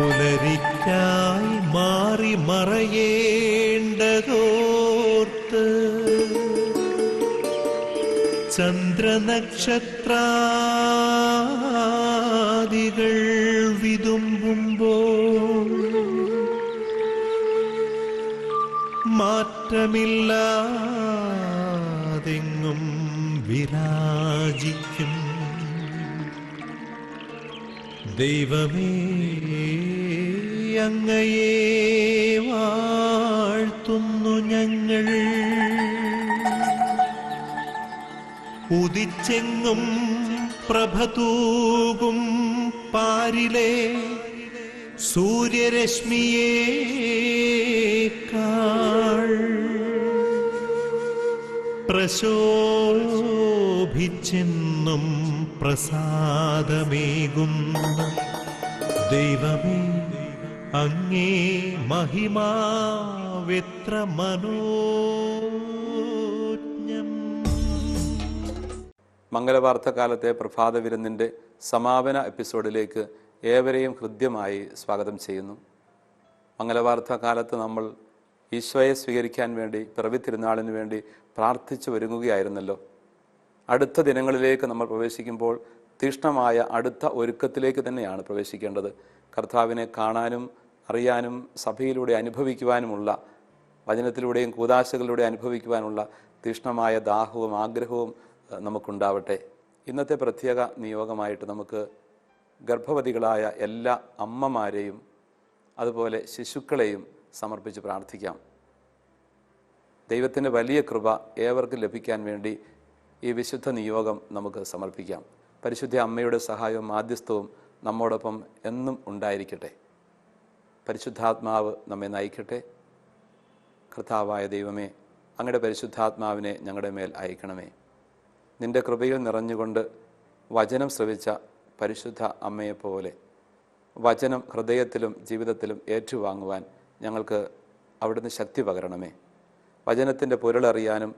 പുലരിക്കായി മാറി മറയേണ്ടതോർത്ത് ചന്ദ്രനക്ഷത്രാദികൾ വിതുമ്പുമ്പോൾ മാറ്റമില്ലാതെങ്ങും വിരാജിക്കും ദൈവമേ. അങ്ങയെ വാഴ്ത്തുന്നു ഞങ്ങൾ. ഉദിച്ചെങ്ങും പ്രഭതൂകും പാരിലെ സൂര്യരശ്മിയേക്കാൾ പ്രശോഭിച്ചെന്നും പ്രസാദമേകുന്ന ദൈവമേ. അങ്ങേ മഹിമാവെത്ര മനോജ്ഞം. മംഗലവാർത്ത കാലത്തെ പ്രഭാത വിരുന്നിന്റെ സമാപന എപ്പിസോഡിലേക്ക് ഏവരെയും ഹൃദ്യമായി സ്വാഗതം ചെയ്യുന്നു. മംഗലവാർത്ത കാലത്ത് നമ്മൾ ഈശോയെ സ്വീകരിക്കാൻ വേണ്ടി പിറവി തിരുനാളിന് വേണ്ടി പ്രാർത്ഥിച്ചു ഒരുങ്ങുകയായിരുന്നല്ലോ. അടുത്ത ദിനങ്ങളിലേക്ക് നമ്മൾ പ്രവേശിക്കുമ്പോൾ തീക്ഷ്ണമായ അടുത്ത ഒരുക്കത്തിലേക്ക് തന്നെയാണ് പ്രവേശിക്കേണ്ടത്. കർത്താവിനെ കാണാനും അറിയാനും സഭയിലൂടെ അനുഭവിക്കുവാനുമുള്ള വചനത്തിലൂടെയും കൂതാശകളിലൂടെ അനുഭവിക്കുവാനുള്ള തീഷ്ണമായ ദാഹവും ആഗ്രഹവും നമുക്കുണ്ടാവട്ടെ. ഇന്നത്തെ പ്രത്യേക നിയോഗമായിട്ട് നമുക്ക് ഗർഭവതികളായ എല്ലാ അമ്മമാരെയും അതുപോലെ ശിശുക്കളെയും സമർപ്പിച്ച് പ്രാർത്ഥിക്കാം. ദൈവത്തിന്റെ വലിയ കൃപ ഏവർക്കും ലഭിക്കാൻ വേണ്ടി ഈ വിശുദ്ധ നിയോഗം നമുക്ക് സമർപ്പിക്കാം. പരിശുദ്ധ അമ്മയുടെ സഹായവും മാധ്യസ്ഥവും നമ്മോടൊപ്പം എന്നും ഉണ്ടായിരിക്കട്ടെ. പരിശുദ്ധാത്മാവ് നമ്മെ നയിക്കട്ടെ. കർത്താവായ ദൈവമേ അങ്ങയുടെ പരിശുദ്ധാത്മാവിനെ ഞങ്ങളുടെ മേൽ അയക്കണമേ. നിന്റെ കൃപയിൽ നിറഞ്ഞുകൊണ്ട് വചനം ശ്രവിച്ച പരിശുദ്ധ അമ്മയെപ്പോലെ വചനം ഹൃദയത്തിലും ജീവിതത്തിലും ഏറ്റുവാങ്ങുവാൻ ഞങ്ങൾക്ക് അവിടുന്ന് ശക്തി പകരണമേ. വചനത്തിന്റെ പൊരുളറിയാനും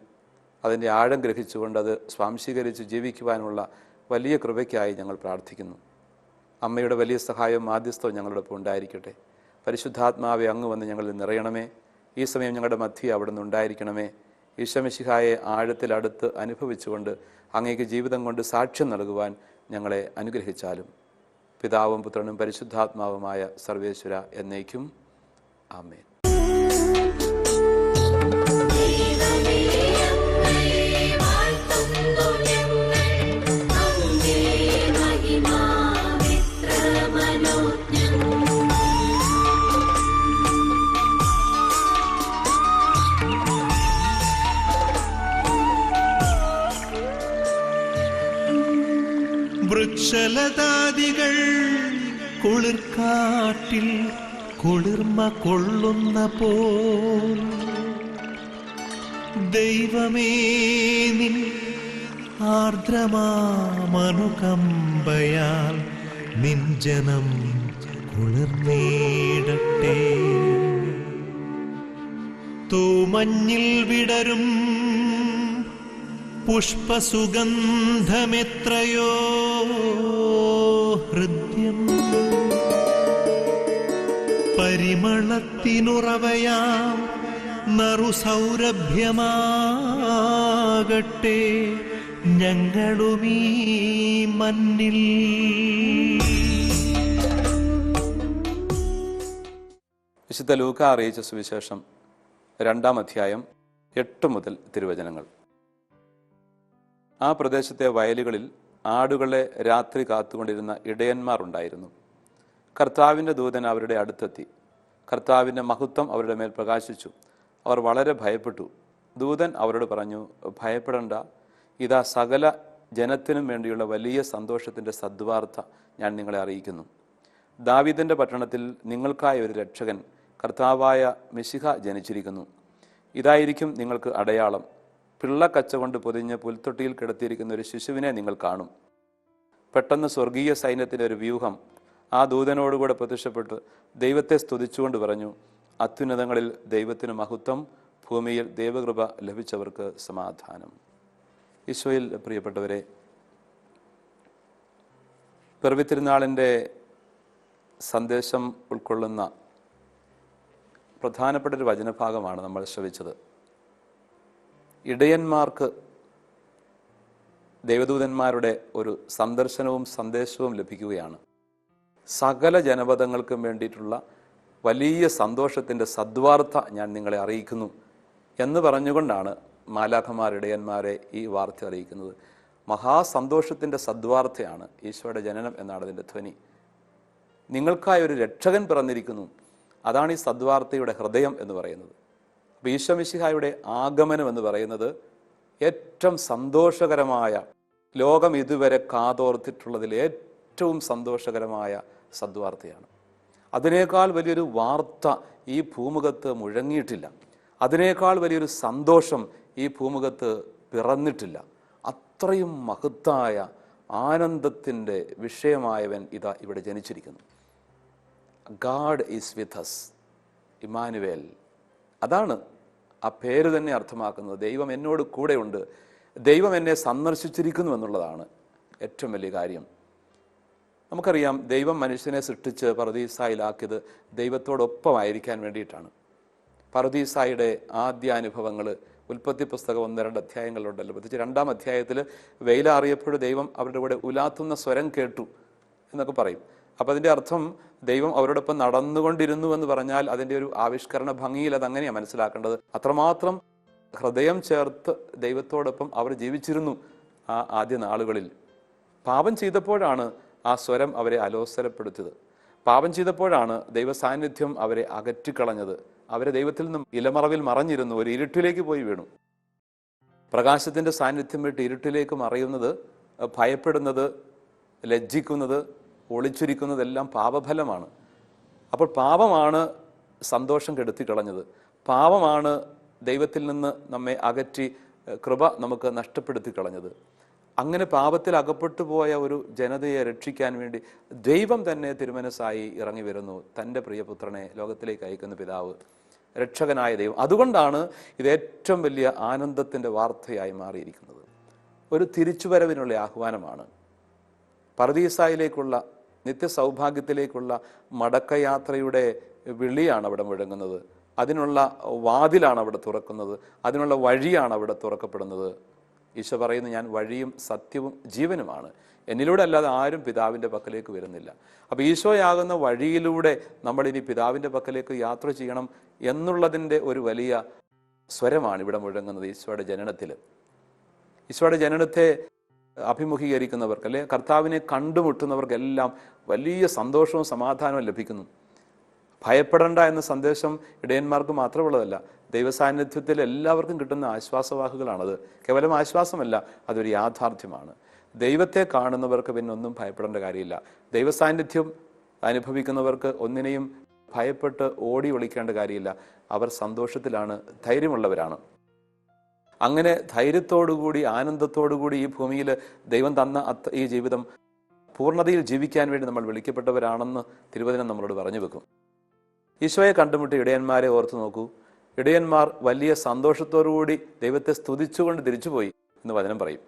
അതിന്റെ ആഴം ഗ്രഹിച്ചുകൊണ്ട് അത് സ്വാംശീകരിച്ച് ജീവിക്കുവാനുള്ള വലിയ കൃപയ്ക്കായി ഞങ്ങൾ പ്രാർത്ഥിക്കുന്നു. അമ്മയുടെ വലിയ സഹായവും മാധ്യസ്ഥവും ഞങ്ങളോടൊപ്പം ഉണ്ടായിരിക്കട്ടെ. പരിശുദ്ധാത്മാവെ അങ്ങ് വന്ന് ഞങ്ങളിൽ നിറയണമേ. ഈ സമയം ഞങ്ങളുടെ മധ്യ അവിടുന്ന് ഉണ്ടായിരിക്കണമേ. ഈശമിശിഹായെ ആഴത്തിലടുത്ത് അനുഭവിച്ചുകൊണ്ട് അങ്ങേക്ക് ജീവിതം കൊണ്ട് സാക്ഷ്യം നൽകുവാൻ ഞങ്ങളെ അനുഗ്രഹിച്ചാലും. പിതാവും പുത്രനും പരിശുദ്ധാത്മാവുമായ സർവേശ്വര എന്നേക്കും. ആമേൻ. വൃക്ഷലതാദികൾ കുളിർക്കാട്ടിൽ കുളിർമ കൊള്ളുന്ന പോൽ. ദൈവമേ നിൻ ആർദ്രമാമനുകമ്പയാൽ നിൻ ജനം കുളിർന്നേടട്ടെ തൂമഞ്ഞിൽ വിടരും പുഷ്പസുഗന്ധമെത്രയോ ഹൃദ്യം. പരിമളത്തിനുറവയാം നറുസൗരഭ്യമാകട്ടെ ഞങ്ങളുമീ മണ്ണിൽ. വിശുദ്ധ ലൂക്ക അറിയിച്ച സുവിശേഷം രണ്ടാം അധ്യായം എട്ട് മുതൽ തിരുവചനങ്ങൾ. ആ പ്രദേശത്തെ വയലുകളിൽ ആടുകളെ രാത്രി കാത്തുകൊണ്ടിരുന്ന ഇടയന്മാർ ഉണ്ടായിരുന്നു കർത്താവിന്റെ ദൂതൻ അവരുടെ അടുത്തെത്തി. കർത്താവിന്റെ മഹത്വം അവരുടെ മേൽ പ്രകാശിച്ചു. അവർ വളരെ ഭയപ്പെട്ടു. ദൂതൻ അവരോട് പറഞ്ഞു ഭയപ്പെടണ്ട. ഇതാ സകല ജനത്തിനും വേണ്ടിയുള്ള വലിയ സന്തോഷത്തിന്റെ സദ്വാർത്ത ഞാൻ നിങ്ങളെ അറിയിക്കുന്നു. ദാവിദന്റെ പട്ടണത്തിൽ നിങ്ങൾക്കായ ഒരു രക്ഷകൻ കർത്താവായ മിശിഹ ജനിച്ചിരിക്കുന്നു. ഇതായിരിക്കും നിങ്ങൾക്ക് അടയാളം. പിള്ളക്കച്ച കൊണ്ട് പൊതിഞ്ഞ് പുൽത്തൊട്ടിയിൽ കിടത്തിയിരിക്കുന്ന ഒരു ശിശുവിനെ നിങ്ങൾ കാണും. പെട്ടെന്ന് സ്വർഗീയ സൈന്യത്തിന്റെ ഒരു വ്യൂഹം ആ ദൂതനോടുകൂടെ പ്രത്യക്ഷപ്പെട്ട് ദൈവത്തെ സ്തുതിച്ചുകൊണ്ട് പറഞ്ഞു അത്യുന്നതങ്ങളിൽ ദൈവത്തിന് മഹത്വം ഭൂമിയിൽ ദൈവകൃപ ലഭിച്ചവർക്ക് സമാധാനം. ഈശോയിൽ പ്രിയപ്പെട്ടവരെ പിറവിത്തിരുന്നാളിന്റെ സന്ദേശം ഉൾക്കൊള്ളുന്ന പ്രധാനപ്പെട്ട ഒരു വചനഭാഗമാണ് നമ്മൾ ശ്രവിച്ചത്. ഇടയന്മാർക്ക് ദേവദൂതന്മാരുടെ ഒരു സന്ദർശനവും സന്ദേശവും ലഭിക്കുകയാണ്. സകല ജനപദങ്ങൾക്കും വേണ്ടിയിട്ടുള്ള വലിയ സന്തോഷത്തിന്റെ സദ്വാർത്ത ഞാൻ നിങ്ങളെ അറിയിക്കുന്നു എന്ന് പറഞ്ഞുകൊണ്ടാണ് മാലാഖമാർ ഇടയന്മാരെ ഈ വാർത്ത അറിയിക്കുന്നത്. മഹാസന്തോഷത്തിന്റെ സദ്വാർത്തയാണ് ഈശോയുടെ ജനനം എന്നാണ് അതിന്റെ ധ്വനി. നിങ്ങൾക്കായി ഒരു രക്ഷകൻ പിറന്നിരിക്കുന്നു. അതാണ് ഈ സദ്വാർത്തയുടെ ഹൃദയം എന്ന് പറയുന്നത്. അപ്പോൾ ഈശോമിശിഹായുടെ ആഗമനം എന്ന് പറയുന്നത് ഏറ്റവും സന്തോഷകരമായ ലോകം ഇതുവരെ കാതോർത്തിട്ടുള്ളതിൽ ഏറ്റവും സന്തോഷകരമായ സദ്വാർത്തയാണ്. അതിനേക്കാൾ വലിയൊരു വാർത്ത ഈ ഭൂമുഖത്ത് മുഴങ്ങിയിട്ടില്ല. അതിനേക്കാൾ വലിയൊരു സന്തോഷം ഈ ഭൂമുഖത്ത് പിറന്നിട്ടില്ല. അത്രയും മഹത്തായ ആനന്ദത്തിന്റെ വിഷയമായവൻ ഇതാ ഇവിടെ ജനിച്ചിരിക്കുന്നു. God is with us Emmanuel അതാണ് ആ പേര് തന്നെ അർത്ഥമാക്കുന്നത് ദൈവം എന്നോട് കൂടെയുണ്ട്. ദൈവം എന്നെ സന്ദർശിച്ചിരിക്കുന്നു എന്നുള്ളതാണ് ഏറ്റവും വലിയ കാര്യം. നമുക്കറിയാം ദൈവം മനുഷ്യനെ സൃഷ്ടിച്ച് പറദീസായിലാക്കിയത് ദൈവത്തോടൊപ്പമായിരിക്കാൻ വേണ്ടിയിട്ടാണ്. പറദീസായുടെ ആദ്യ അനുഭവങ്ങൾ ഉൽപ്പത്തി പുസ്തകം ഒന്ന് രണ്ട് അധ്യായങ്ങളുണ്ടല്ലോ. പ്രത്യേകിച്ച് രണ്ടാം അധ്യായത്തിൽ വെയിലറിയപ്പോഴും ദൈവം അവരുടെ കൂടെ ഉലാത്തുന്ന സ്വരം കേട്ടു എന്നൊക്കെ പറയും. അപ്പോൾ അതിന്റെ അർത്ഥം ദൈവം അവരോടൊപ്പം നടന്നുകൊണ്ടിരുന്നു എന്ന് പറഞ്ഞാൽ അതിന്റെ ഒരു ആവിഷ്കരണ ഭംഗിയിൽ അത് അങ്ങനെയാണ് മനസ്സിലാക്കേണ്ടത്. അത്രമാത്രം ഹൃദയം ചേർത്ത് ദൈവത്തോടൊപ്പം അവർ ജീവിച്ചിരുന്നു ആ ആദ്യ നാളുകളിൽ. പാപം ചെയ്തപ്പോഴാണ് ആ സ്വരം അവരെ അലോസരപ്പെടുത്തിയത്. പാപം ചെയ്തപ്പോഴാണ് ദൈവ സാന്നിധ്യം അവരെ അകറ്റിക്കളഞ്ഞത്. അവരെ ദൈവത്തിൽ നിന്നും ഇലമറവിൽ മറഞ്ഞിരുന്നു. ഒരു ഇരുട്ടിലേക്ക് പോയി വീണു. പ്രകാശത്തിന്റെ സാന്നിധ്യം വിട്ട് ഇരുട്ടിലേക്ക് മറയുന്നത് ഭയപ്പെടുന്നത് ലജ്ജിക്കുന്നത് ഒളിച്ചിരിക്കുന്നതെല്ലാം പാപഫലമാണ്. അപ്പോൾ പാപമാണ് സന്തോഷം കെടുത്തി കളഞ്ഞത്. പാപമാണ് ദൈവത്തിൽ നിന്ന് നമ്മെ അകറ്റി കൃപ നമുക്ക് നഷ്ടപ്പെടുത്തി കളഞ്ഞത്. അങ്ങനെ പാപത്തിൽ അകപ്പെട്ടു പോയ ഒരു ജനതയെ രക്ഷിക്കാൻ വേണ്ടി ദൈവം തന്നെ തിരുമനസ്സായി ഇറങ്ങി വരുന്നു. തന്റെ പ്രിയപുത്രനെ ലോകത്തിലേക്ക് അയക്കുന്ന പിതാവ് രക്ഷകനായ ദൈവം. അതുകൊണ്ടാണ് ഇത് ഏറ്റവും വലിയ ആനന്ദത്തിന്റെ വാർത്തയായി മാറിയിരിക്കുന്നത്. ഒരു തിരിച്ചുവരവിനുള്ള ആഹ്വാനമാണ്. പർദീസായിലേക്കുള്ള നിത്യസൗഭാഗ്യത്തിലേക്കുള്ള മടക്കയാത്രയുടെ വിളിയാണ് അവിടെ മുഴങ്ങുന്നത്. അതിനുള്ള വാതിലാണ് അവിടെ തുറക്കുന്നത്. അതിനുള്ള വഴിയാണ് അവിടെ തുറക്കപ്പെടുന്നത്. ഈശോ പറയുന്നു ഞാൻ വഴിയും സത്യവും ജീവനുമാണ്. എന്നിലൂടെ അല്ലാതെ ആരും പിതാവിന്റെ പക്കലേക്ക് വരുന്നില്ല. അപ്പോൾ ഈശോയാകുന്ന വഴിയിലൂടെ നമ്മൾ ഇനി പിതാവിന്റെ പക്കലേക്ക് യാത്ര ചെയ്യണം എന്നുള്ളതിന്റെ ഒരു വലിയ സ്വരമാണ് ഇവിടെ മുഴങ്ങുന്നത് ഈശോയുടെ ജനനത്തിൽ. ഈശോയുടെ ജനനത്തെ അഭിമുഖീകരിക്കുന്നവർക്ക് അല്ലെ കർത്താവിനെ കണ്ടുമുട്ടുന്നവർക്കെല്ലാം വലിയ സന്തോഷവും സമാധാനവും ലഭിക്കുന്നു. ഭയപ്പെടേണ്ട എന്ന സന്ദേശം ഇടയന്മാർക്ക് മാത്രമുള്ളതല്ല ദൈവസാന്നിധ്യത്തിൽ എല്ലാവർക്കും കിട്ടുന്ന ആശ്വാസവാഹുകളാണത് കേവലം ആശ്വാസമല്ല അതൊരു യാഥാർത്ഥ്യമാണ്. ദൈവത്തെ കാണുന്നവർക്ക് പിന്നെ ഒന്നും ഭയപ്പെടേണ്ട കാര്യമില്ല. ദൈവസാന്നിധ്യം അനുഭവിക്കുന്നവർക്ക് ഒന്നിനെയും ഭയപ്പെട്ട് ഓടി ഒളിക്കേണ്ട കാര്യമില്ല. അവർ സന്തോഷത്തിലാണ് ധൈര്യമുള്ളവരാണ്. അങ്ങനെ ധൈര്യത്തോടുകൂടി ആനന്ദത്തോടുകൂടി ഈ ഭൂമിയിൽ ദൈവം തന്ന ഈ ജീവിതം പൂർണതയിൽ ജീവിക്കാൻ വേണ്ടി നമ്മൾ വിളിക്കപ്പെട്ടവരാണെന്ന് തിരുവചനം നമ്മളോട് പറഞ്ഞു വെക്കും. ഈശോയെ കണ്ടുമുട്ടി ഇടയന്മാരെ ഓർത്തു നോക്കൂ. ഇടയന്മാർ വലിയ സന്തോഷത്തോടുകൂടി ദൈവത്തെ സ്തുതിച്ചുകൊണ്ട് തിരിച്ചുപോയി എന്ന് വചനം പറയും.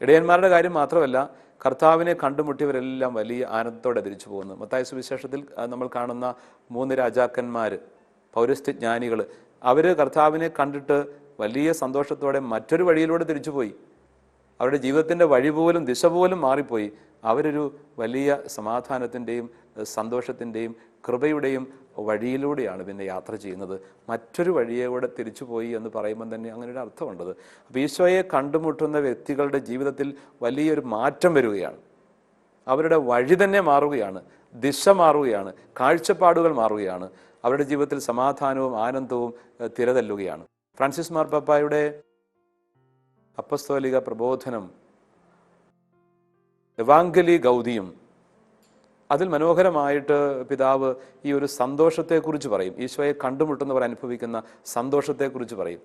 ഇടയന്മാരുടെ കാര്യം മാത്രമല്ല കർത്താവിനെ കണ്ടുമുട്ടിയവരെല്ലാം വലിയ ആനന്ദത്തോടെ തിരിച്ചു പോകുന്നു മത്തായ സുവിശേഷത്തിൽ നമ്മൾ കാണുന്ന മൂന്ന് രാജാക്കന്മാർ പൗരസ്ത്യജ്ഞാനികൾ അവർ കർത്താവിനെ കണ്ടിട്ട് വലിയ സന്തോഷത്തോടെ മറ്റൊരു വഴിയിലൂടെ തിരിച്ചുപോയി. അവരുടെ ജീവിതത്തിന്റെ വഴി പോലും ദിശ പോലും മാറിപ്പോയി. അവരൊരു വലിയ സമാധാനത്തിന്റെയും സന്തോഷത്തിന്റെയും കൃപയുടെയും വഴിയിലൂടെയാണ് പിന്നെ യാത്ര ചെയ്യുന്നത്. മറ്റൊരു വഴിയോടെ തിരിച്ചുപോയി എന്ന് പറയുമ്പോൾ തന്നെ അങ്ങനെ ഒരു അർത്ഥമുണ്ടത്. അപ്പോൾ ഈശോയെ കണ്ടുമുട്ടുന്ന വ്യക്തികളുടെ ജീവിതത്തിൽ വലിയൊരു മാറ്റം വരികയാണ്. അവരുടെ വഴി തന്നെ മാറുകയാണ് ദിശ മാറുകയാണ് കാഴ്ചപ്പാടുകൾ മാറുകയാണ്. അവരുടെ ജീവിതത്തിൽ സമാധാനവും ആനന്ദവും തിരതല്ലുകയാണ്. ഫ്രാൻസിസ് മാർപ്പാപ്പായുടെ അപ്പസ്തോലിക പ്രബോധനം എവാങ്കലി ഗൗതിയും അതിൽ മനോഹരമായിട്ട് പിതാവ് ഈ ഒരു സന്തോഷത്തെക്കുറിച്ച് പറയും. ഈശോയെ കണ്ടുമുട്ടുന്നവർ അനുഭവിക്കുന്ന സന്തോഷത്തെക്കുറിച്ച് പറയും.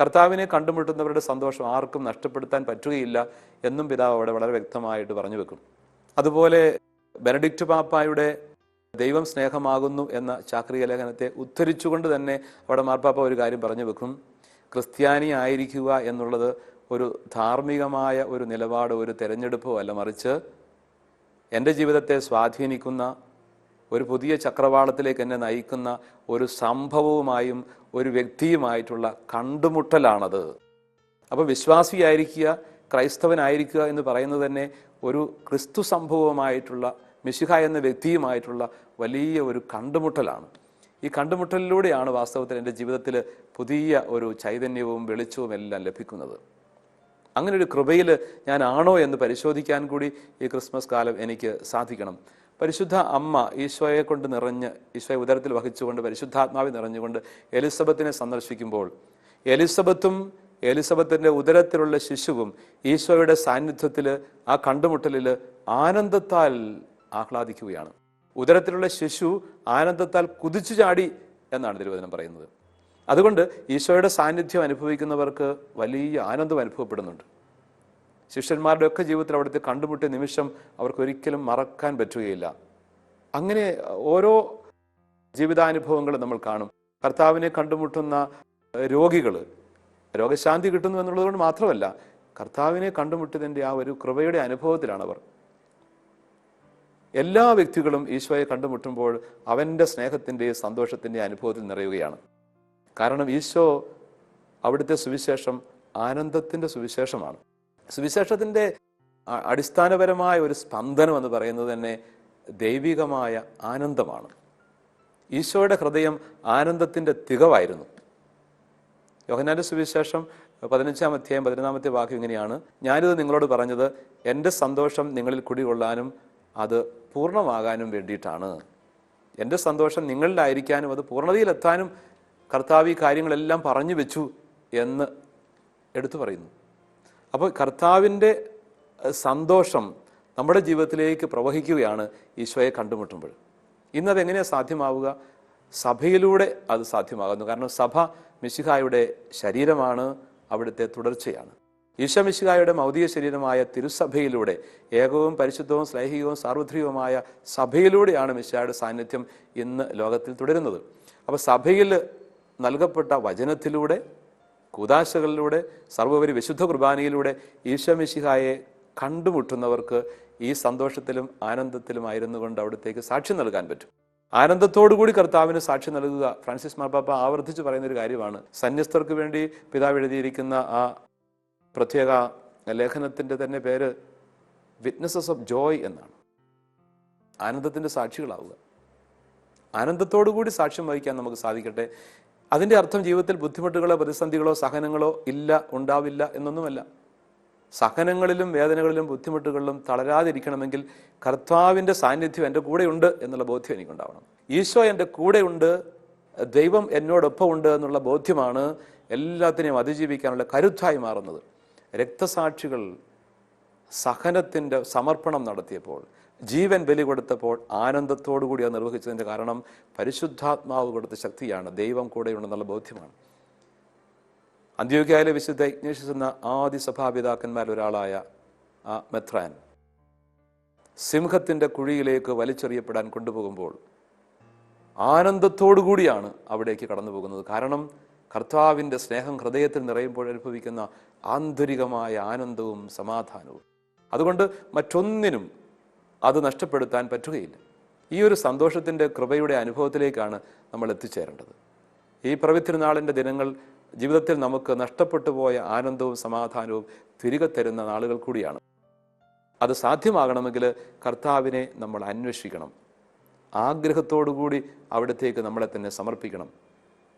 കർത്താവിനെ കണ്ടുമുട്ടുന്നവരുടെ സന്തോഷം ആർക്കും നഷ്ടപ്പെടുത്താൻ പറ്റുകയില്ല എന്നും പിതാവ് അവിടെ വളരെ വ്യക്തമായിട്ട് പറഞ്ഞു വെക്കും. അതുപോലെ ബെനഡിക്റ്റ് പാപ്പായുടെ ദൈവം സ്നേഹമാകുന്നു എന്ന ചാക്രിക ലേഖനത്തെ ഉദ്ധരിച്ചുകൊണ്ട് തന്നെ അവിടെ മാർപ്പാപ്പ ഒരു കാര്യം പറഞ്ഞു വെക്കും. ക്രിസ്ത്യാനി ആയിരിക്കുക എന്നുള്ളത് ഒരു ധാർമ്മികമായ ഒരു നിലപാട് ഒരു തിരഞ്ഞെടുപ്പോ അല്ല. മറിച്ച് എന്റെ ജീവിതത്തെ സ്വാധീനിക്കുന്ന ഒരു പുതിയ ചക്രവാളത്തിലേക്ക് എന്നെ നയിക്കുന്ന ഒരു സംഭവവുമായും ഒരു വ്യക്തിയുമായിട്ടുള്ള കണ്ടുമുട്ടലാണത്. അപ്പോൾ വിശ്വാസിയായിരിക്കുക ക്രൈസ്തവനായിരിക്കുക എന്ന് പറയുന്നത് തന്നെ ഒരു ക്രിസ്തു സംഭവമായിട്ടുള്ള മിശിഹ എന്ന വ്യക്തിയുമായിട്ടുള്ള വലിയ ഒരു കണ്ടുമുട്ടലാണ്. ഈ കണ്ടുമുട്ടലിലൂടെയാണ് വാസ്തവത്തിൽ എന്റെ ജീവിതത്തിൽ പുതിയ ഒരു ചൈതന്യവും വെളിച്ചവും എല്ലാം ലഭിക്കുന്നത്. അങ്ങനെ ഒരു കൃപയിൽ ആണോ എന്ന് പരിശോധിക്കാൻ കൂടി ഈ ക്രിസ്മസ് കാലം എനിക്ക് സാധിക്കണം. പരിശുദ്ധ അമ്മ ഈശോയെ കൊണ്ട് നിറഞ്ഞ് ഈശോയെ ഉദരത്തിൽ വഹിച്ചുകൊണ്ട് പരിശുദ്ധാത്മാവിൽ നിറഞ്ഞുകൊണ്ട് എലിസബത്തിനെ സന്ദർശിക്കുമ്പോൾ എലിസബത്തും എലിസബത്തിന്റെ ഉദരത്തിലുള്ള ശിശുവും ഈശോയുടെ സാന്നിധ്യത്തിൽ ആ കണ്ടുമുട്ടലിൽ ആനന്ദത്താൽ ആഹ്ലാദിക്കുകയാണ്. ഉദരത്തിലുള്ള ശിശു ആനന്ദത്താൽ കുതിച്ചു ചാടി എന്നാണ് തിരുവചനം പറയുന്നത്. അതുകൊണ്ട് ഈശോയുടെ സാന്നിധ്യം അനുഭവിക്കുന്നവർക്ക് വലിയ ആനന്ദം അനുഭവപ്പെടുന്നുണ്ട്. ശിഷ്യന്മാരുടെ ഒക്കെ ജീവിതത്തിൽ അവിടുത്തെ കണ്ടുമുട്ടിയ നിമിഷം അവർക്ക് ഒരിക്കലും മറക്കാൻ പറ്റുകയില്ല. അങ്ങനെ ഓരോ ജീവിതാനുഭവങ്ങൾ നമ്മൾ കാണും. കർത്താവിനെ കണ്ടുമുട്ടുന്ന രോഗികൾ രോഗശാന്തി കിട്ടുന്നു എന്നുള്ളതുകൊണ്ട് മാത്രമല്ല കർത്താവിനെ കണ്ടുമുട്ടിയതിന്റെ ആ ഒരു കൃപയുടെ അനുഭവത്തിലാണ് അവർ എല്ലാ വ്യക്തികളും ഈശോയെ കണ്ടുമുട്ടുമ്പോൾ അവന്റെ സ്നേഹത്തിന്റെയും സന്തോഷത്തിന്റെയും അനുഭവത്തിൽ നിറയുകയാണ്. കാരണം ഈശോ അവിടുത്തെ സുവിശേഷം ആനന്ദത്തിന്റെ സുവിശേഷമാണ്. സുവിശേഷത്തിന്റെ അടിസ്ഥാനപരമായ ഒരു സ്പന്ദനം എന്ന് പറയുന്നത് തന്നെ ദൈവികമായ ആനന്ദമാണ്. ഈശോയുടെ ഹൃദയം ആനന്ദത്തിന്റെ തികവായിരുന്നു. യോഹനാന്റെ സുവിശേഷം പതിനഞ്ചാം അധ്യായം പതിനൊന്നാമത്തെ വാക്യം ഇങ്ങനെയാണ് ഞാനിത് നിങ്ങളോട് പറഞ്ഞത് എന്റെ സന്തോഷം നിങ്ങളിൽ കുടികൊള്ളാനും അത് പൂർണമാകാനും വേണ്ടിയിട്ടാണ്. എന്റെ സന്തോഷം നിങ്ങളിലായിരിക്കാനും അത് പൂർണതയിലെത്താനും കർത്താവ് ഈ കാര്യങ്ങളെല്ലാം പറഞ്ഞു വെച്ചു എന്ന് എടുത്തു പറയുന്നു. അപ്പോൾ കർത്താവിന്റെ സന്തോഷം നമ്മുടെ ജീവിതത്തിലേക്ക് പ്രവഹിക്കുകയാണ് ഈശോയെ കണ്ടുമുട്ടുമ്പോൾ. ഇന്നത് എങ്ങനെയാണ് സാധ്യമാവുക? സഭയിലൂടെ അത് സാധ്യമാകുന്നു. കാരണം സഭ മിശിഹായുടെ ശരീരമാണ് അവിടുത്തെ തുടർച്ചയാണ്. ഈശോ മിശിഹായുടെ മൗതിക ശരീരമായ തിരുസഭയിലൂടെ ഏകവും പരിശുദ്ധവും സ്ലൈഹികവും സാർവത്രികവുമായ സഭയിലൂടെയാണ് മിശിഹായുടെ സാന്നിധ്യം ഇന്ന് ലോകത്തിൽ തുടരുന്നത്. അപ്പോൾ സഭയിൽ നൽകപ്പെട്ട വചനത്തിലൂടെ കൂതാശകളിലൂടെ സർവോപരി വിശുദ്ധ കുർബാനയിലൂടെ ഈശമിശിഹായെ കണ്ടുമുട്ടുന്നവർക്ക് ഈ സന്തോഷത്തിലും ആനന്ദത്തിലുമായിരുന്നു കൊണ്ട് അവിടത്തേക്ക് സാക്ഷ്യം നൽകാൻ പറ്റും. ആനന്ദത്തോടുകൂടി കർത്താവിന് സാക്ഷി നൽകുക ഫ്രാൻസിസ് മാർപ്പാപ്പ ആവർത്തിച്ച് പറയുന്ന ഒരു കാര്യമാണ്. സന്യസ്തർക്ക് വേണ്ടി പിതാവ് എഴുതിയിരിക്കുന്ന ആ പ്രത്യേക ലേഖനത്തിന്റെ തന്നെ പേര് വിറ്റ്നസസ് ഓഫ് ജോയ് എന്നാണ്. ആനന്ദത്തിന്റെ സാക്ഷികളാവുക. ആനന്ദത്തോടുകൂടി സാക്ഷ്യം വഹിക്കാൻ നമുക്ക് സാധിക്കട്ടെ. അതിന്റെ അർത്ഥം ജീവിതത്തിൽ ബുദ്ധിമുട്ടുകളോ പ്രതിസന്ധികളോ സഹനങ്ങളോ ഇല്ല ഉണ്ടാവില്ല എന്നൊന്നുമല്ല. സഹനങ്ങളിലും വേദനകളിലും ബുദ്ധിമുട്ടുകളിലും തളരാതിരിക്കണമെങ്കിൽ കർത്താവിന്റെ സാന്നിധ്യം എന്റെ കൂടെയുണ്ട് എന്നുള്ള ബോധ്യം എനിക്കുണ്ടാവണം. ഈശോ എന്റെ കൂടെയുണ്ട് ദൈവം എന്നോടൊപ്പം ഉണ്ട് എന്നുള്ള ബോധ്യമാണ് എല്ലാത്തിനെയും അതിജീവിക്കാനുള്ള കരുത്തായി മാറുന്നത്. രക്തസാക്ഷികൾ സഹനത്തിന്റെ സമർപ്പണം നടത്തിയപ്പോൾ ജീവൻ ബലി കൊടുത്തപ്പോൾ ആനന്ദത്തോടു കൂടി അത് നിർവഹിച്ചതിന്റെ കാരണം പരിശുദ്ധാത്മാവ് കൊടുത്ത ശക്തിയാണ്. ദൈവം കൂടെയുണ്ടെന്നുള്ള ബോധ്യമാണ്. അന്ത്യോഗ്യയിലെ വിശുദ്ധ ഇഗ്നേഷ്യസ് എന്ന ആദ്യ സഭാപിതാക്കന്മാരിൽ ഒരാളായ ആ മെത്രാൻ സിംഹത്തിന്റെ കുഴിയിലേക്ക് വലിച്ചെറിയപ്പെടാൻ കൊണ്ടുപോകുമ്പോൾ ആനന്ദത്തോടു കൂടിയാണ് അവിടേക്ക് കടന്നു പോകുന്നത് കാരണം കർത്താവിന്റെ സ്നേഹം ഹൃദയത്തിൽ നിറയുമ്പോൾ അനുഭവിക്കുന്ന ആന്തരികമായ ആനന്ദവും സമാധാനവും. അതുകൊണ്ട് മറ്റൊന്നിനും അത് നഷ്ടപ്പെടുത്താൻ പറ്റുകയില്ല. ഈ ഒരു സന്തോഷത്തിന്റെ കൃപയുടെ അനുഭവത്തിലേക്കാണ് നമ്മൾ എത്തിച്ചേരേണ്ടത്. ഈ പ്രവിത്തിരുനാളിന്റെ ദിനങ്ങൾ ജീവിതത്തിൽ നമുക്ക് നഷ്ടപ്പെട്ടു പോയ ആനന്ദവും സമാധാനവും തിരികെ തരുന്ന നാളുകൾ കൂടിയാണ്. അത് സാധ്യമാകണമെങ്കിൽ കർത്താവിനെ നമ്മൾ അന്വേഷിക്കണം. ആഗ്രഹത്തോടു കൂടി അവിടത്തേക്ക് നമ്മളെ തന്നെ സമർപ്പിക്കണം.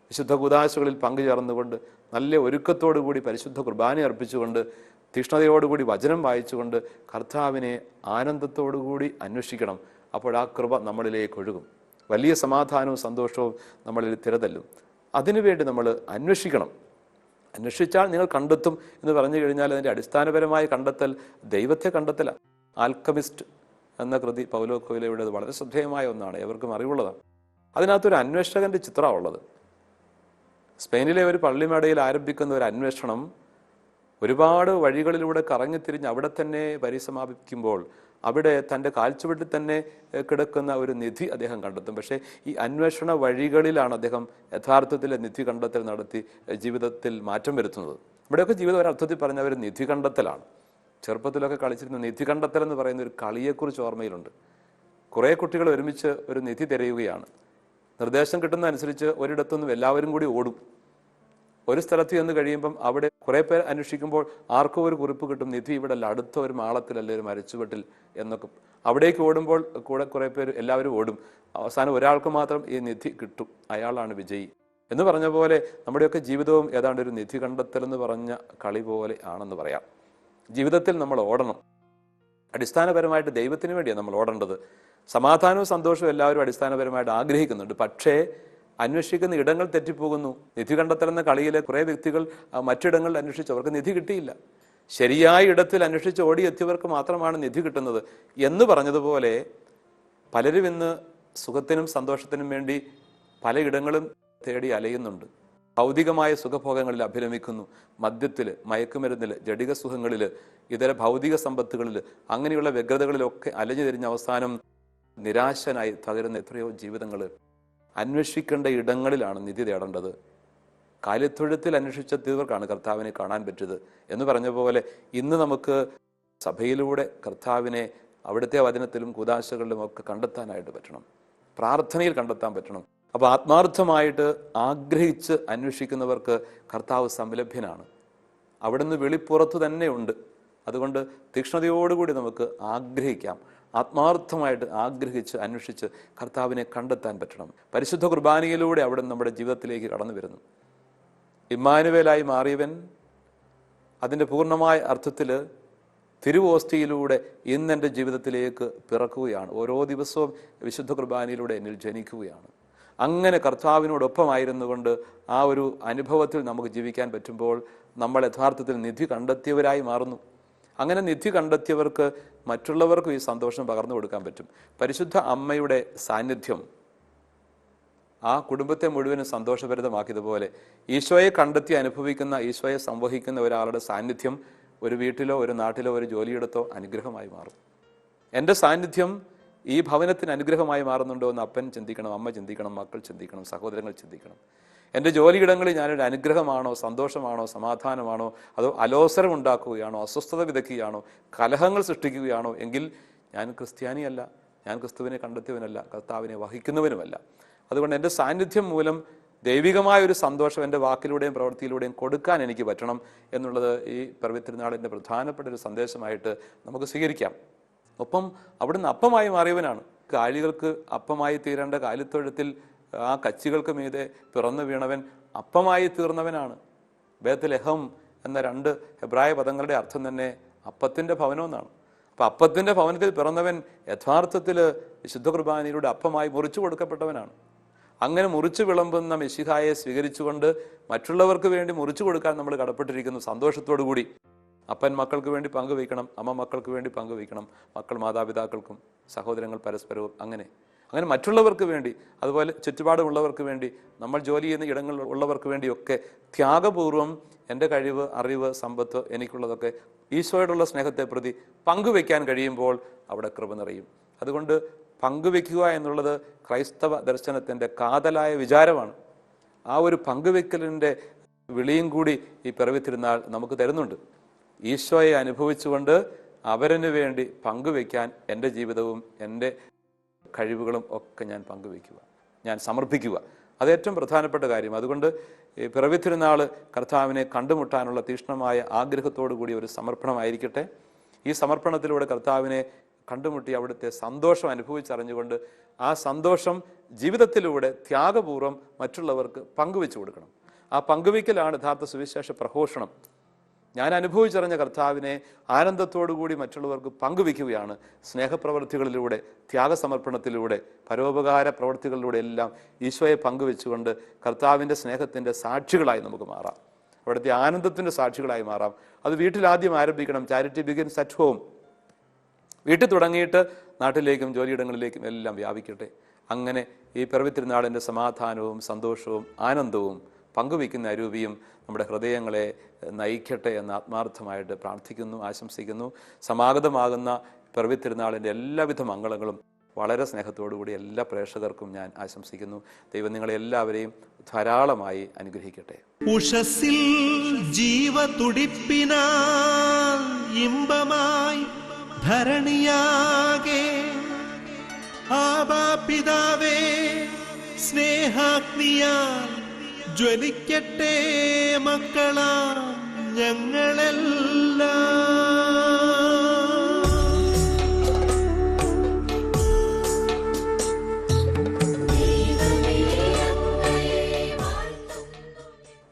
വിശുദ്ധ കുദാശകളിൽ പങ്കുചേർന്നുകൊണ്ട് നല്ല ഒരുക്കത്തോടു കൂടി പരിശുദ്ധ കുർബാന അർപ്പിച്ചുകൊണ്ട് തീഷ്ണതയോടുകൂടി വചനം വായിച്ചുകൊണ്ട് കർത്താവിനെ ആനന്ദത്തോടുകൂടി അന്വേഷിക്കണം. അപ്പോൾ ആ കൃപ നമ്മളിലേക്ക് ഒഴുകും. വലിയ സമാധാനവും സന്തോഷവും നമ്മളിൽ തിരതല്ലും. അതിനുവേണ്ടി നമ്മൾ അന്വേഷിക്കണം. അന്വേഷിച്ചാൽ നിങ്ങൾ കണ്ടെത്തും എന്ന് പറഞ്ഞു കഴിഞ്ഞാൽ അതിന്റെ അടിസ്ഥാനപരമായ കണ്ടെത്തൽ ദൈവത്തെ കണ്ടെത്തല ആൽക്കമിസ്റ്റ് എന്ന കൃതി പൗലോ കോയിലയുടെ വളരെ ശ്രദ്ധേയമായ ഒന്നാണ്. എവർക്കും അറിവുള്ളതാണ്. അതിനകത്തൊരു അന്വേഷകന്റെ ചിത്രമാണ് ഉള്ളത്. സ്പെയിനിലെ ഒരു പള്ളിമേടയിൽ ആരംഭിക്കുന്ന ഒരു അന്വേഷണം ഒരുപാട് വഴികളിലൂടെ കറങ്ങിത്തിരിഞ്ഞ് അവിടെ തന്നെ പരിസമാപിക്കുമ്പോൾ അവിടെ തന്റെ കാൽച്ചുവട്ടിൽ തന്നെ കിടക്കുന്ന ഒരു നിധി അദ്ദേഹം കണ്ടെത്തും. പക്ഷേ ഈ അന്വേഷണ വഴികളിലാണ് അദ്ദേഹം യഥാർത്ഥത്തിൽ നിധി കണ്ടെത്തൽ നടത്തി ജീവിതത്തിൽ മാറ്റം വരുത്തുന്നത്. ഇവിടെയൊക്കെ ജീവിതം ഒരർത്ഥത്തിൽ പറഞ്ഞ ഒരു നിധി കണ്ടെത്തലാണ്. ചെറുപ്പത്തിലൊക്കെ കളിച്ചിരുന്ന നിധി കണ്ടെത്തൽ എന്ന് പറയുന്ന ഒരു കളിയെക്കുറിച്ച് ഓർമ്മയിലുണ്ട്. കുറേ കുട്ടികൾ ഒരുമിച്ച് ഒരു നിധി തിരയുകയാണ്. നിർദ്ദേശം കിട്ടുന്നതനുസരിച്ച് ഒരിടത്തുനിന്നും എല്ലാവരും കൂടി ഓടും. ഒരു സ്ഥലത്ത് ചെന്ന് കഴിയുമ്പം അവിടെ കുറേ പേർ അന്വേഷിക്കുമ്പോൾ ആർക്കും ഒരു കുറിപ്പ് കിട്ടും. നിധി ഇവിടെ അല്ല അടുത്ത ഒരു മാളത്തിലല്ലേ ഒരു മരച്ചുവട്ടിൽ എന്നൊക്കെ. അവിടേക്ക് ഓടുമ്പോൾ കൂടെ കുറേ പേര് എല്ലാവരും ഓടും. അവസാനം ഒരാൾക്ക് മാത്രം ഈ നിധി കിട്ടും. അയാളാണ് വിജയി. എന്ന് പറഞ്ഞ പോലെ നമ്മുടെയൊക്കെ ജീവിതവും ഏതാണ്ട് ഒരു നിധി കണ്ടെത്തൽ എന്ന് പറഞ്ഞ കളി പോലെ ആണെന്ന് പറയാം. ജീവിതത്തിൽ നമ്മൾ ഓടണം. അടിസ്ഥാനപരമായിട്ട് ദൈവത്തിന് വേണ്ടിയാണ് നമ്മൾ ഓടേണ്ടത്. സമാധാനവും സന്തോഷവും എല്ലാവരും അടിസ്ഥാനപരമായിട്ട് ആഗ്രഹിക്കുന്നുണ്ട്. പക്ഷേ അന്വേഷിക്കുന്ന ഇടങ്ങൾ തെറ്റിപ്പോകുന്നു. നിധി കണ്ടെത്തലെന്ന കളിയിലെ കുറേ വ്യക്തികൾ മറ്റിടങ്ങളിൽ അന്വേഷിച്ചു അവർക്ക് നിധി കിട്ടിയില്ല. ശരിയായ ഇടത്തിൽ അന്വേഷിച്ച് ഓടിയെത്തിയവർക്ക് മാത്രമാണ് നിധി കിട്ടുന്നത്. എന്ന് പറഞ്ഞതുപോലെ പലരും ഇന്ന് സുഖത്തിനും സന്തോഷത്തിനും വേണ്ടി പലയിടങ്ങളും തേടി അലയുന്നുണ്ട്. ഭൗതികമായ സുഖഭോഗങ്ങളിൽ അഭിരമിക്കുന്നു മദ്യത്തിൽ മയക്കുമരുന്നിൽ ജടിക സുഖങ്ങളിൽ ഇതര ഭൗതിക സമ്പത്തുകളിൽ അങ്ങനെയുള്ള വ്യഗ്രതകളിലൊക്കെ അലഞ്ഞു തിരിഞ്ഞ അവസാനം നിരാശനായി തകരുന്ന എത്രയോ ജീവിതങ്ങൾ അന്വേഷിക്കേണ്ട ഇടങ്ങളിലാണ് നിധി തേടേണ്ടത്. കാലിത്തൊഴുത്തിൽ അന്വേഷിച്ചെത്തിയവർക്കാണ് കർത്താവിനെ കാണാൻ പറ്റിയത് എന്ന് പറഞ്ഞ പോലെ ഇന്ന് നമുക്ക് സഭയിലൂടെ കർത്താവിനെ അവിടുത്തെ വചനത്തിലും കുതാശകളിലും ഒക്കെ കണ്ടെത്താനായിട്ട് പറ്റണം. പ്രാർത്ഥനയിൽ കണ്ടെത്താൻ പറ്റണം. അപ്പോൾ ആത്മാർത്ഥമായിട്ട് ആഗ്രഹിച്ച് അന്വേഷിക്കുന്നവർക്ക് കർത്താവ് സംലഭ്യനാണ്. അവിടുന്ന് വെളിപ്പുറത്ത് തന്നെയുണ്ട് അതുകൊണ്ട് തീക്ഷ്ണതയോടുകൂടി നമുക്ക് ആഗ്രഹിക്കാം. ആത്മാർത്ഥമായിട്ട് ആഗ്രഹിച്ച് അന്വേഷിച്ച് കർത്താവിനെ കണ്ടെത്താൻ പറ്റണം. പരിശുദ്ധ കുർബാനയിലൂടെ അവിടെ നമ്മുടെ ജീവിതത്തിലേക്ക് കടന്നു വരുന്നു. ഇമ്മാനുവേലായി മാറിയവൻ അതിന്റെ പൂർണമായ അർത്ഥത്തിൽ തിരുവോസ്തിയിലൂടെ ഇന്ന് എന്റെ ജീവിതത്തിലേക്ക് പിറക്കുകയാണ്. ഓരോ ദിവസവും വിശുദ്ധ കുർബാനയിലൂടെ എന്നിൽ ജനിക്കുകയാണ്. അങ്ങനെ കർത്താവിനോടൊപ്പമായിരുന്നു കൊണ്ട് ആ ഒരു അനുഭവത്തിൽ നമുക്ക് ജീവിക്കാൻ പറ്റുമ്പോൾ നമ്മൾ യഥാർത്ഥത്തിൽ നിധി കണ്ടെത്തിയവരായി മാറുന്നു. അങ്ങനെ നിധി കണ്ടെത്തിയവർക്ക് മറ്റുള്ളവർക്കും ഈ സന്തോഷം പകർന്നു കൊടുക്കാൻ പറ്റും. പരിശുദ്ധ അമ്മയുടെ സാന്നിധ്യം ആ കുടുംബത്തെ മുഴുവനും സന്തോഷഭരിതമാക്കിയതുപോലെ ഈശോയെ കണ്ടെത്തി അനുഭവിക്കുന്ന ഈശോയെ സംവഹിക്കുന്ന ഒരാളുടെ സാന്നിധ്യം ഒരു വീട്ടിലോ ഒരു നാട്ടിലോ ഒരു ജോലിയിടത്തോ അനുഗ്രഹമായി മാറും. എന്റെ സാന്നിധ്യം ഈ ഭവനത്തിന് അനുഗ്രഹമായി മാറുന്നുണ്ടോ എന്ന് അപ്പൻ ചിന്തിക്കണം അമ്മ ചിന്തിക്കണം മക്കൾ ചിന്തിക്കണം സഹോദരങ്ങൾ ചിന്തിക്കണം. എന്റെ ജോലിയിടങ്ങളിൽ ഞാനൊരു അനുഗ്രഹമാണോ സന്തോഷമാണോ സമാധാനമാണോ അതോ അലോസരം ഉണ്ടാക്കുകയാണോ അസ്വസ്ഥത വിതയ്ക്കുകയാണോ കലഹങ്ങൾ സൃഷ്ടിക്കുകയാണോ എങ്കിൽ ഞാൻ ക്രിസ്ത്യാനിയല്ല ഞാൻ ക്രിസ്തുവിനെ കണ്ടെത്തിയവനല്ല കർത്താവിനെ വഹിക്കുന്നവനുമല്ല. അതുകൊണ്ട് എന്റെ സാന്നിധ്യം മൂലം ദൈവികമായ ഒരു സന്തോഷം എന്റെ വാക്കിലൂടെയും പ്രവൃത്തിയിലൂടെയും കൊടുക്കാൻ എനിക്ക് പറ്റണം എന്നുള്ളത് ഈ പർവത്തിരുന്നാളിന്റെ പ്രധാനപ്പെട്ട ഒരു സന്ദേശമായിട്ട് നമുക്ക് സ്വീകരിക്കാം. ഒപ്പം അവിടുന്ന് അപ്പമായി മാറിയവനാണ്. കാലികൾക്ക് അപ്പമായി തീരേണ്ട കാലിത്തൊഴുത്തിൽ ആ കച്ചികൾക്ക് മീതെ പിറന്നു വീണവൻ അപ്പമായി തീർന്നവനാണ്. ബേത്തലഹം എന്ന രണ്ട് ഹെബ്രായ പദങ്ങളുടെ അർത്ഥം തന്നെ അപ്പത്തിന്റെ ഭവനമെന്നാണ്. അപ്പം അപ്പത്തിന്റെ ഭവനത്തിൽ പിറന്നവൻ യഥാർത്ഥത്തിൽ വിശുദ്ധ കുർബാനയിലൂടെ അപ്പമായി മുറിച്ചു കൊടുക്കപ്പെട്ടവനാണ്. അങ്ങനെ മുറിച്ചു വിളമ്പുന്ന മെസ്സിഹായെ സ്വീകരിച്ചുകൊണ്ട് മറ്റുള്ളവർക്ക് വേണ്ടി മുറിച്ചു കൊടുക്കാൻ നമ്മൾ കടപ്പെട്ടിരിക്കുന്നു സന്തോഷത്തോടു കൂടി. അപ്പൻ മക്കൾക്ക് വേണ്ടി പങ്കുവയ്ക്കണം അമ്മ മക്കൾക്ക് വേണ്ടി പങ്കുവയ്ക്കണം മക്കൾ മാതാപിതാക്കൾക്കും സഹോദരങ്ങൾ പരസ്പരവും അങ്ങനെ. അങ്ങനെ മറ്റുള്ളവർക്ക് വേണ്ടി അതുപോലെ ചുറ്റുപാടുമുള്ളവർക്ക് വേണ്ടി നമ്മൾ ജോലി ചെയ്യുന്ന ഇടങ്ങളിൽ ഉള്ളവർക്ക് വേണ്ടിയൊക്കെ ത്യാഗപൂർവം എന്റെ കഴിവ് അറിവ് സമ്പത്ത് എനിക്കുള്ളതൊക്കെ ഈശോയോടുള്ള സ്നേഹത്തെ പ്രതി പങ്കുവെക്കാൻ കഴിയുമ്പോൾ അവിടെ കൃപ നിറയും. അതുകൊണ്ട് പങ്കുവെക്കുക എന്നുള്ളത് ക്രൈസ്തവ ദർശനത്തിന്റെ കാതലായ വിചാരമാണ്. ആ ഒരു പങ്കുവെക്കലിന്റെ വിളിയും കൂടി ഈ പിറവി തിരുനാൾ നമുക്ക് തരുന്നുണ്ട്. ഈശോയെ അനുഭവിച്ചുകൊണ്ട് അവരനു വേണ്ടി പങ്കുവെക്കാൻ എന്റെ ജീവിതവും എന്റെ കഴിവുകളും ഒക്കെ ഞാൻ പങ്കുവയ്ക്കുക. ഞാൻ സമർപ്പിക്കുക. അത് ഏറ്റവും പ്രധാനപ്പെട്ട കാര്യം. അതുകൊണ്ട് പിറവി തിരുനാൾ കർത്താവിനെ കണ്ടുമുട്ടാനുള്ള തീക്ഷ്ണമായ ആഗ്രഹത്തോടു കൂടി ഒരു സമർപ്പണമായിരിക്കട്ടെ. ഈ സമർപ്പണത്തിലൂടെ കർത്താവിനെ കണ്ടുമുട്ടി അവിടുത്തെ സന്തോഷം അനുഭവിച്ചറിഞ്ഞുകൊണ്ട് ആ സന്തോഷം ജീവിതത്തിലൂടെ ത്യാഗപൂർവം മറ്റുള്ളവർക്ക് പങ്കുവെച്ചു കൊടുക്കണം. ആ പങ്കുവയ്ക്കലാണ് യഥാർത്ഥ സുവിശേഷ പ്രഘോഷണം. ഞാൻ അനുഭവിച്ചറിഞ്ഞ കർത്താവിനെ ആനന്ദത്തോടുകൂടി മറ്റുള്ളവർക്ക് പങ്കുവയ്ക്കുകയാണ് സ്നേഹപ്രവൃത്തികളിലൂടെ ത്യാഗസമർപ്പണത്തിലൂടെ പരോപകാര പ്രവൃത്തികളിലൂടെ എല്ലാം ഈശോയെ പങ്കുവെച്ചുകൊണ്ട് കർത്താവിന്റെ സ്നേഹത്തിന്റെ സാക്ഷികളായി നമുക്ക് മാറാം. അവിടുത്തെ ആനന്ദത്തിന്റെ സാക്ഷികളായി മാറാം. അത് വീട്ടിൽ ആദ്യം ആരംഭിക്കണം. Charity begins at home. വീട്ടിൽ തുടങ്ങിയിട്ട് നാട്ടിലേക്കും ജോലിയിടങ്ങളിലേക്കും എല്ലാം വ്യാപിക്കട്ടെ. അങ്ങനെ ഈ പിറവിത്തിരുന്നാളിന്റെ സമാധാനവും സന്തോഷവും ആനന്ദവും പങ്കുവയ്ക്കുന്ന അരൂപിയും നമ്മുടെ ഹൃദയങ്ങളെ നയിക്കട്ടെ എന്ന് ആത്മാർത്ഥമായിട്ട് പ്രാർത്ഥിക്കുന്നു ആശംസിക്കുന്നു. സമാഗതമാകുന്ന പിറവിത്തിരുന്നാളിന്റെ എല്ലാവിധ മംഗളങ്ങളും വളരെ സ്നേഹത്തോടുകൂടി എല്ലാ പ്രേക്ഷകർക്കും ഞാൻ ആശംസിക്കുന്നു. ദൈവം നിങ്ങളെ എല്ലാവരെയും ധാരാളമായി അനുഗ്രഹിക്കട്ടെ. ജീവ ജീവതുടിപ്പിനാൽ ഇമ്പമായി ധരണിയാകെ. ആ പിതാവേ സ്നേഹാഗ്നിയാൽ ജ്വലിക്കട്ടെ മക്കള ഞങ്ങളെല്ലാം.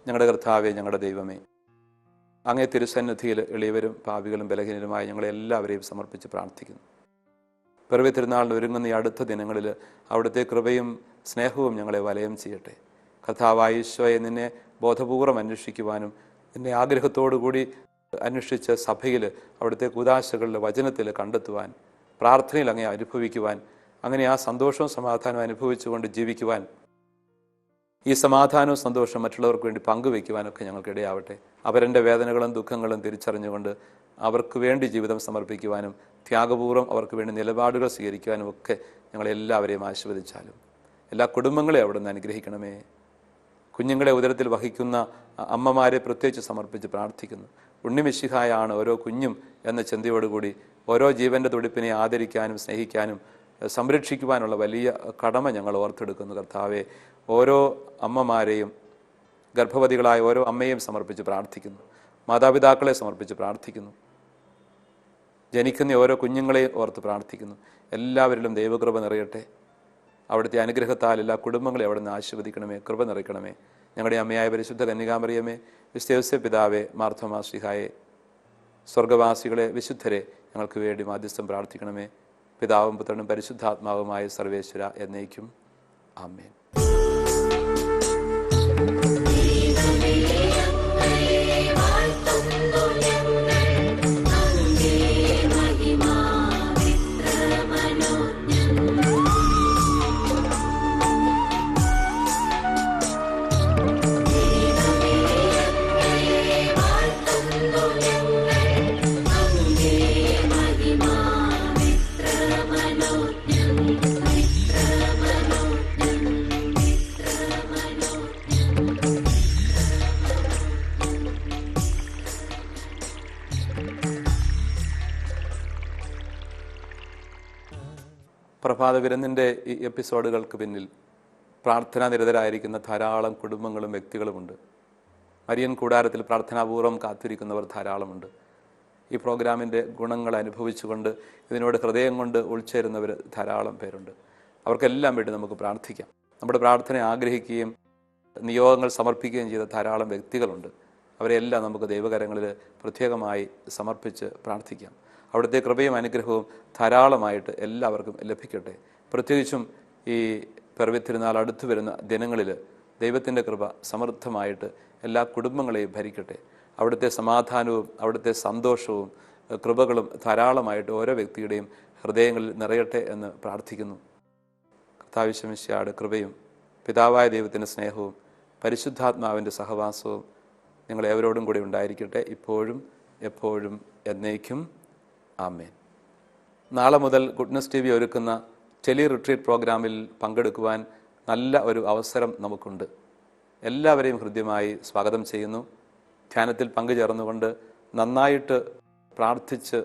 ഞങ്ങളുടെ കർത്താവെ ഞങ്ങളുടെ ദൈവമേ അങ്ങേ തിരുസന്നിധിയിൽ എളിയവരും പാപികളും ബലഹീനരുമായ ഞങ്ങളെ എല്ലാവരെയും സമർപ്പിച്ച് പ്രാർത്ഥിക്കുന്നു. പിറവി തിരുനാളിന് ഒരുങ്ങുന്ന ഈ അടുത്ത ദിനങ്ങളിൽ അവിടുത്തെ കൃപയും സ്നേഹവും ഞങ്ങളെ വലയം ചെയ്യട്ടെ. കർത്താവായ ഈശോയെ നിന്നെ ബോധപൂർവം അന്വേഷിക്കുവാനും നിന്നെ ആഗ്രഹത്തോടു കൂടി അന്വേഷിച്ച സഭയിൽ അവിടുത്തെ കൂതാശകളിൽ വചനത്തിൽ കണ്ടെത്തുവാൻ പ്രാർത്ഥനയിൽ അങ്ങനെ അനുഭവിക്കുവാൻ അങ്ങനെ ആ സന്തോഷവും സമാധാനവും അനുഭവിച്ചുകൊണ്ട് ജീവിക്കുവാൻ ഈ സമാധാനവും സന്തോഷവും മറ്റുള്ളവർക്ക് വേണ്ടി പങ്കുവെക്കുവാനൊക്കെ ഞങ്ങൾക്കിടയാവട്ടെ. അവരെന്റെ വേദനകളും ദുഃഖങ്ങളും തിരിച്ചറിഞ്ഞുകൊണ്ട് അവർക്ക് വേണ്ടി ജീവിതം സമർപ്പിക്കുവാനും ത്യാഗപൂർവം അവർക്ക് വേണ്ടി നിലപാടുകൾ സ്വീകരിക്കുവാനും ഒക്കെ ഞങ്ങളെല്ലാവരെയും ആശീർവദിച്ചാലും. എല്ലാ കുടുംബങ്ങളെയും അവിടെ നിന്ന് അനുഗ്രഹിക്കണമേ. കുഞ്ഞുങ്ങളെ ഉദരത്തിൽ വഹിക്കുന്ന അമ്മമാരെ പ്രത്യേകിച്ച് സമർപ്പിച്ച് പ്രാർത്ഥിക്കുന്നു. ഉണ്ണിമിശിഹായാണ് ഓരോ കുഞ്ഞും എന്ന ചിന്തയോടുകൂടി ഓരോ ജീവന്റെ തുടിപ്പിനെ ആദരിക്കാനും സ്നേഹിക്കാനും സംരക്ഷിക്കുവാനുള്ള വലിയ കടമ ഞങ്ങൾ ഓർത്തെടുക്കുന്നു. കർത്താവെ ഓരോ അമ്മമാരെയും ഗർഭവതികളായ ഓരോ അമ്മയെയും സമർപ്പിച്ച് പ്രാർത്ഥിക്കുന്നു. മാതാപിതാക്കളെ സമർപ്പിച്ച് പ്രാർത്ഥിക്കുന്നു. ജനിക്കുന്ന ഓരോ കുഞ്ഞുങ്ങളെയും ഓർത്ത് പ്രാർത്ഥിക്കുന്നു. എല്ലാവരിലും ദൈവകൃപ നിറയട്ടെ. അവിടുത്തെ അനുഗ്രഹത്താൽ എല്ലാ കുടുംബങ്ങളെ അവിടെ നിന്ന് ആശീർവദിക്കണമേ കൃപ നിറയ്ക്കണമേ. ഞങ്ങളുടെ അമ്മയായ പരിശുദ്ധ കന്യകാമറിയമേ വിശ്വസ്യ പിതാവേ മാർത്തോമാ ശ്രീഹായെ സ്വർഗവാസികളെ വിശുദ്ധരെ ഞങ്ങൾക്ക് വേണ്ടി മാധ്യസ്ഥം പ്രാർത്ഥിക്കണമേ. പിതാവും പുത്രനും പരിശുദ്ധാത്മാവുമായ സർവേശ്വര എന്നേക്കും. ആമേൻ. പ്രഭാത വിരുന്നിന്റെ ഈ എപ്പിസോഡുകൾക്ക് പിന്നിൽ പ്രാർത്ഥനാ നിരതരായിരിക്കുന്ന ധാരാളം കുടുംബങ്ങളും വ്യക്തികളുമുണ്ട്. മരിയൻ കൂടാരത്തിൽ പ്രാർത്ഥനാപൂർവം കാത്തിരിക്കുന്നവർ ധാരാളമുണ്ട്. ഈ പ്രോഗ്രാമിന്റെ ഗുണങ്ങൾ അനുഭവിച്ചുകൊണ്ട് ഇതിനോട് ഹൃദയം കൊണ്ട് ഉൾച്ചേരുന്നവർ ധാരാളം പേരുണ്ട്. അവർക്കെല്ലാം വേണ്ടി നമുക്ക് പ്രാർത്ഥിക്കാം. നമ്മുടെ പ്രാർത്ഥന ആഗ്രഹിക്കുകയും നിയോഗങ്ങൾ സമർപ്പിക്കുകയും ചെയ്ത ധാരാളം വ്യക്തികളുണ്ട്. അവരെല്ലാം നമുക്ക് ദൈവകരങ്ങളിൽ പ്രത്യേകമായി സമർപ്പിച്ച് പ്രാർത്ഥിക്കാം. അവിടുത്തെ കൃപയും അനുഗ്രഹവും ധാരാളമായിട്ട് എല്ലാവർക്കും ലഭിക്കട്ടെ. പ്രത്യേകിച്ചും ഈ പെർവിത്തിരുന്നാൾ അടുത്തു വരുന്ന ദിനങ്ങളിൽ ദൈവത്തിന്റെ കൃപ സമൃദ്ധമായിട്ട് എല്ലാ കുടുംബങ്ങളെയും ഭരിക്കട്ടെ. അവിടുത്തെ സമാധാനവും അവിടുത്തെ സന്തോഷവും കൃപകളും ധാരാളമായിട്ട് ഓരോ വ്യക്തിയുടെയും ഹൃദയങ്ങളിൽ നിറയട്ടെ എന്ന് പ്രാർത്ഥിക്കുന്നു. കർത്താവിശ്വമിശിയാട് കൃപയും പിതാവായ ദൈവത്തിന്റെ സ്നേഹവും പരിശുദ്ധാത്മാവിന്റെ സഹവാസവും നിങ്ങളെവരോടും കൂടി ഉണ്ടായിരിക്കട്ടെ. ഇപ്പോഴും എപ്പോഴും എന്നേക്കും. ആമേൻ. നാളെ മുതൽ ഗുഡ്നസ് ടി വി ഒരുക്കുന്ന ടെലി റിട്രീറ്റ് പ്രോഗ്രാമിൽ പങ്കെടുക്കുവാൻ നല്ല ഒരു അവസരം നമുക്കുണ്ട്. എല്ലാവരെയും ഹൃദ്യമായി സ്വാഗതം ചെയ്യുന്നു. ധ്യാനത്തിൽ പങ്കുചേർന്നുകൊണ്ട് നന്നായിട്ട് പ്രാർത്ഥിച്ച്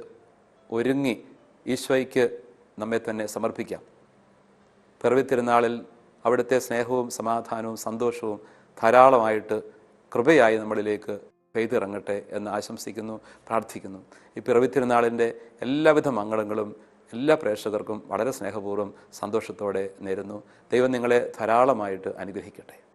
ഒരുങ്ങി ഈശോയ്ക്ക് നമ്മെ തന്നെ സമർപ്പിക്കാം. പിറവി തിരുനാളിൽ അവിടുത്തെ സ്നേഹവും സമാധാനവും സന്തോഷവും ധാരാളമായിട്ട് കൃപയായി നമ്മളിലേക്ക് പെയ്തിറങ്ങട്ടെ എന്ന് ആശംസിക്കുന്നു പ്രാർത്ഥിക്കുന്നു. ഈ പിറവി തിരുനാളിന്റെ എല്ലാവിധ മംഗളങ്ങളും എല്ലാ പ്രേക്ഷകർക്കും വളരെ സ്നേഹപൂർവം സന്തോഷത്തോടെ നേരുന്നു. ദൈവം നിങ്ങളെ ധാരാളമായിട്ട് അനുഗ്രഹിക്കട്ടെ.